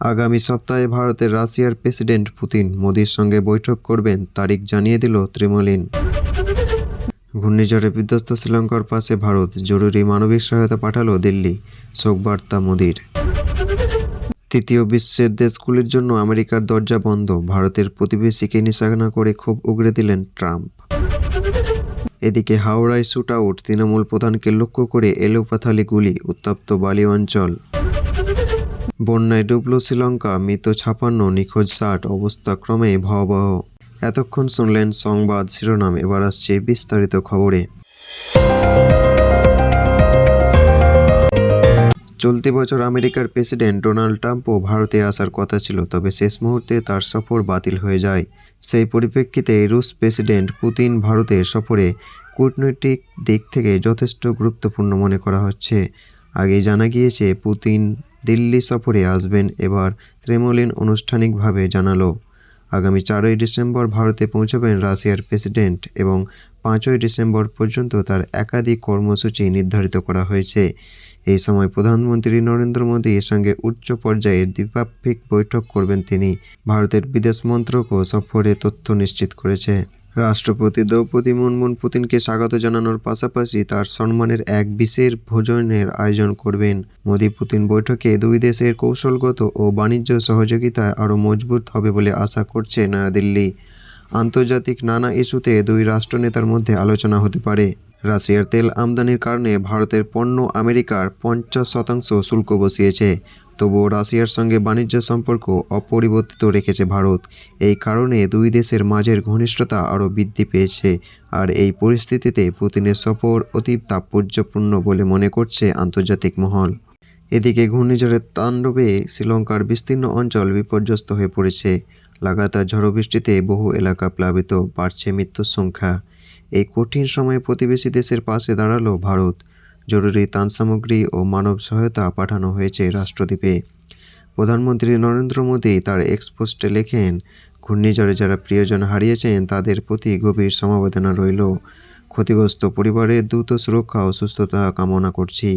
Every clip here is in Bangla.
আগামী সপ্তাহে ভারতের রাশিয়ার প্রেসিডেন্ট পুতিন মোদির সঙ্গে বৈঠক করবেন তারিখ জানিয়ে দিল ত্রিমলিন ঘূর্ণিঝড়ে বিধ্বস্ত শ্রীলঙ্কার পাশে ভারত, জরুরি মানবিক সহায়তা পাঠালো দিল্লি, শোকবার্তা মোদির। তৃতীয় বিশ্বের দেশগুলির জন্য আমেরিকার দরজা বন্ধ, ভারতের প্রতিবেশীকে নিশানা করে খুব উগড়ে দিলেন ট্রাম্প। এদিকে হাওড়ায় শুট আউট, তৃণমূল প্রধানকে লক্ষ্য করে এলোপাথালি গুলি, উত্তপ্ত বালি অঞ্চল। বন্যায় ডুবল শ্রীলঙ্কা, মৃত ছাপান্ন, নিখোঁজ ষাট, অবস্থা ক্রমে ভয়াবহ। এতক্ষণ শুনলেন সংবাদ শিরোনাম, এবার আসছে বিস্তারিত খবরে। চলতি বছর আমেরিকার প্রেসিডেন্ট ডোনাল্ড ট্রাম্পও ভারতে আসার কথা ছিল, তবে শেষ মুহূর্তে তার সফর বাতিল হয়ে যায়। সেই পরিপ্রেক্ষিতে রুশ প্রেসিডেন্ট পুতিন ভারতের সফরে কূটনৈতিক দিক থেকে যথেষ্ট গুরুত্বপূর্ণ মনে করা হচ্ছে। আগেই জানা গিয়েছে, পুতিন দিল্লি সফরে আসবেন এবার ক্রেমলিন আনুষ্ঠানিকভাবে জানালো। আগামী চারই ডিসেম্বর ভারতে পৌঁছবেন রাশিয়ার প্রেসিডেন্ট এবং পাঁচই ডিসেম্বর পর্যন্ত তার একাধিক কর্মসূচি নির্ধারিত করা হয়েছে। এই সময় প্রধানমন্ত্রী নরেন্দ্র মোদীর সঙ্গে উচ্চ পর্যায়ে দ্বিপাক্ষিক বৈঠক করবেন তিনি। ভারতের বিদেশ মন্ত্রকও সফরে তথ্য নিশ্চিত করেছে। রাষ্ট্রপতি দ্রৌপদী মুর্মুন পুতিনকে স্বাগত জানানোর পাশাপাশি তার সম্মানের এক বিশেষ ভোজনের আয়োজন করবেন। মোদী পুতিন বৈঠকে দুই দেশের কৌশলগত ও বাণিজ্য সহযোগিতা আরও মজবুত হবে বলে আশা করছে নয়াদিল্লি। আন্তর্জাতিক নানা ইস্যুতে দুই রাষ্ট্রনেতার মধ্যে আলোচনা হতে পারে। রাশিয়ার তেল আমদানির কারণে ভারতের পণ্য আমেরিকার পঞ্চাশ শতাংশ শুল্ক বসিয়েছে। তবুও রাশিয়ার সঙ্গে বাণিজ্য সম্পর্ক অপরিবর্তিত রেখেছে ভারত। এই কারণে দুই দেশের মাঝের ঘনিষ্ঠতা আরও বৃদ্ধি পেয়েছে। আর এই পরিস্থিতিতে পুতিনের সফর অতি তাৎপর্যপূর্ণ বলে মনে করছে আন্তর্জাতিক মহল। এদিকে ঘূর্ণিঝড়ের তাণ্ডবে শ্রীলঙ্কার বিস্তীর্ণ অঞ্চল বিপর্যস্ত হয়ে পড়েছে। লাগাতার ঝড়ো বৃষ্টিতে বহু এলাকা প্লাবিত, বাড়ছে মৃত্যুর সংখ্যা। এই কঠিন সময়ে প্রতিবেশী দেশের পাশে দাঁড়াল ভারত। জরুরি ত্রাণ সামগ্রী ও মানব সহায়তা পাঠানো হয়েছে রাষ্ট্রদ্বীপে। প্রধানমন্ত্রী নরেন্দ্র মোদী তার এক্সপোস্টে লেখেন, ঘূর্ণিঝড়ে যারা প্রিয়জন হারিয়েছেন তাদের প্রতি গভীর সমবেদনা রইল। ক্ষতিগ্রস্ত পরিবারের দ্রুত সুরক্ষা ও সুস্থতা কামনা করছি।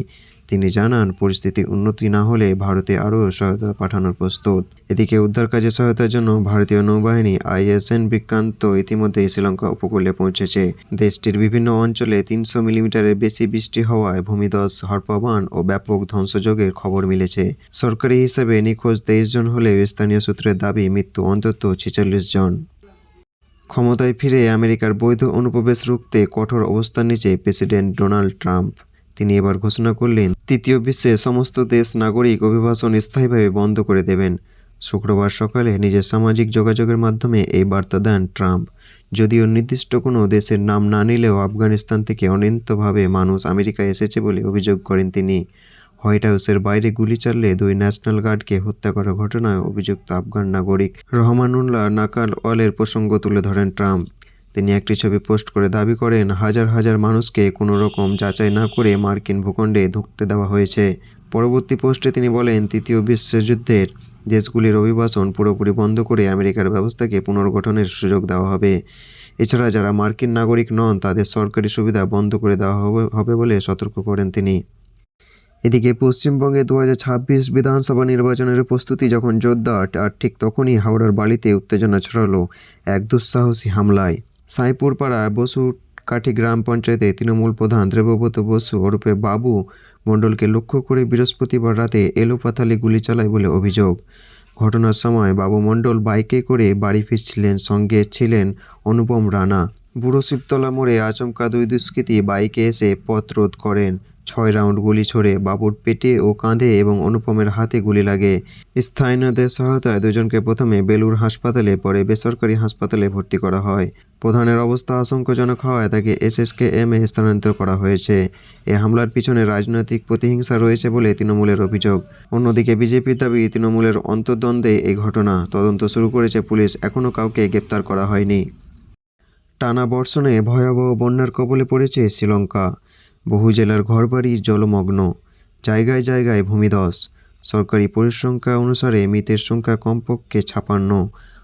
তিনি জানান, পরিস্থিতি উন্নতি না হলে ভারতে আরও সহায়তা পাঠানোর প্রস্তুত। এদিকে উদ্ধার কাজে সহায়তার জন্য ভারতীয় নৌবাহিনী আইএসএন বিক্রান্ত ইতিমধ্যে শ্রীলঙ্কা উপকূলে পৌঁছেছে। দেশটির বিভিন্ন অঞ্চলে তিনশো মিলিমিটারের বেশি বৃষ্টি হওয়ায় ভূমিধস হরপাবান ও ব্যাপক ধ্বংসযোগের খবর মিলেছে। সরকারি হিসেবে নিখোঁজ তেইশ জন হলেও স্থানীয় সূত্রের দাবি, মৃত্যু অন্তত ছেচল্লিশ জন। ক্ষমতায় ফিরে আমেরিকার বৈধ অনুপ্রবেশ রুখতে কঠোর অবস্থান নিচ্ছে প্রেসিডেন্ট ডোনাল্ড ট্রাম্প। তিনি এবার ঘোষণা করলেন, তৃতীয় বিশ্বে সমস্ত দেশ নাগরিক অভিবাসন স্থায়ীভাবে বন্ধ করে দেবেন। শুক্রবার সকালে নিজের সামাজিক যোগাযোগের মাধ্যমে এই বার্তা দেন ট্রাম্প। যদিও নির্দিষ্ট কোনো দেশের নাম না নিলেও আফগানিস্তান থেকে অনিয়ন্ত্রিতভাবে মানুষ আমেরিকায় এসেছে বলে অভিযোগ করেন তিনি। হোয়াইট হাউসের বাইরে গুলি চাললে দুই ন্যাশনাল গার্ডকে হত্যা করার ঘটনায় অভিযুক্ত আফগান নাগরিক রহমানুল্লাহ নাকাল ওয়ালের প্রসঙ্গ তুলে ধরেন ট্রাম্প। তিনি একটি ছবি পোস্ট করে দাবি করেন, হাজার হাজার মানুষকে কোনো রকম যাচাই না করে মার্কিন ভূখণ্ডে ঢুকতে দেওয়া হয়েছে। পরবর্তী পোস্টে তিনি বলেন, তৃতীয় বিশ্বযুদ্ধের দেশগুলির অভিবাসন পুরোপুরি বন্ধ করে আমেরিকার ব্যবস্থাকে পুনর্গঠনের সুযোগ দেওয়া হবে। এছাড়া যারা মার্কিন নাগরিক নন, তাদের সরকারি সুবিধা বন্ধ করে দেওয়া হবে বলে সতর্ক করেন তিনি। এদিকে পশ্চিমবঙ্গে দু হাজার ছাব্বিশ বিধানসভা নির্বাচনের প্রস্তুতি যখন জোরদার, আর ঠিক তখনই হাওড়ার বালিতে উত্তেজনা ছড়ালো এক দুঃসাহসী হামলায়। সাঁইপুরপাড়া বসু কাঠি গ্রাম পঞ্চায়েতে তৃণমূল প্রধান দেবব্রত বসু ওরফে বাবু মণ্ডলকে লক্ষ্য করে বৃহস্পতিবার রাতে এলোপাথালি গুলি চালায় বলে অভিযোগ। ঘটনার সময় বাবু মণ্ডল বাইকে করে বাড়ি ফিরছিলেন, সঙ্গে ছিলেন অনুপম রানা। বুড়ো শিবতলা মোড়ে আচমকা দুই দুষ্কৃতী বাইকে এসে পথ রোধ করেন। ছয় রাউন্ড গুলি ছড়ে বাবুর পেটে ও কাঁধে এবং অনুপমের হাতে গুলি লাগে। স্থানীয়দের সহায়তায় দুজনকে প্রথমে বেলুর হাসপাতালে, পরে বেসরকারি হাসপাতালে ভর্তি করা হয়। প্রধানের অবস্থা আশঙ্কাজনক হওয়ায় তাকে এসএসকে এম এ স্থানান্তর করা হয়েছে। এ হামলার পিছনে রাজনৈতিক প্রতিহিংসা রয়েছে বলে তৃণমূলের অভিযোগ। অন্যদিকে বিজেপির দাবি, তৃণমূলের অন্তর্দ্বন্দ্বে এই ঘটনা। তদন্ত শুরু করেছে পুলিশ, এখনও কাউকে গ্রেপ্তার করা হয়নি। টানা বর্ষণে ভয়াবহ বন্যার কবলে পড়েছে শ্রীলঙ্কা। বহু জেলার ঘরবাড়ি জলমগ্ন। জায়গায় জায়গায় ভূমিধস। সরকারি পরিসংখ্যা অনুসারে মৃতের সংখ্যা কমপক্ষে ছাপান্ন।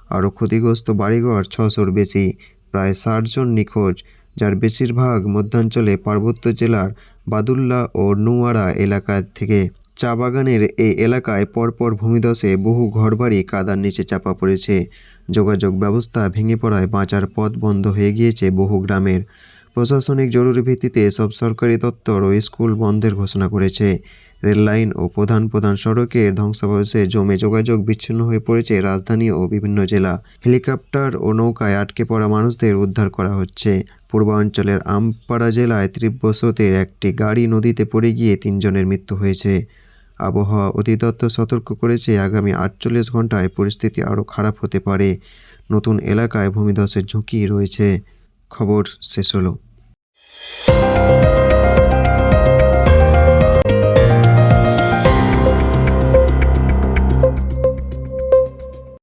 আরও ক্ষতিগ্রস্ত বাড়িঘর ছশোর বেশি, প্রায় ষাট জন নিখোঁজ, যার বেশিরভাগ মধ্যাঞ্চলে পার্বত্য জেলার বাদুল্লা ও নুয়ারা এলাকা থেকে। চা বাগানের এই এলাকায় পরপর ভূমিধসে বহু ঘরবাড়ি কাদার নিচে চাপা পড়েছে। যোগাযোগ ব্যবস্থা ভেঙে পড়ায় বাঁচার পথ বন্ধ হয়ে গিয়েছে বহু গ্রামের। প্রশাসনিক জরুরি ভিত্তিতে সব সরকারি দপ্তর ও স্কুল বন্ধের ঘোষণা করেছে। রেললাইন ও প্রধান প্রধান সড়কের ধ্বংসাবশেষে জমে যোগাযোগ বিচ্ছিন্ন হয়ে পড়েছে রাজধানী ও বিভিন্ন জেলা। হেলিকপ্টার ও নৌকায় আটকে পড়া মানুষদের উদ্ধার করা হচ্ছে। পূর্বাঞ্চলের আমপাড়া জেলায় তীব্র স্রোতের একটি গাড়ি নদীতে পড়ে গিয়ে তিনজনের মৃত্যু হয়েছে। আবহাওয়া অধিদপ্তর সতর্ক করেছে, আগামী আটচল্লিশ ঘন্টায় পরিস্থিতি আরও খারাপ হতে পারে। নতুন এলাকায় ভূমিধসের ঝুঁকি রয়েছে। খবর শেষ হলো।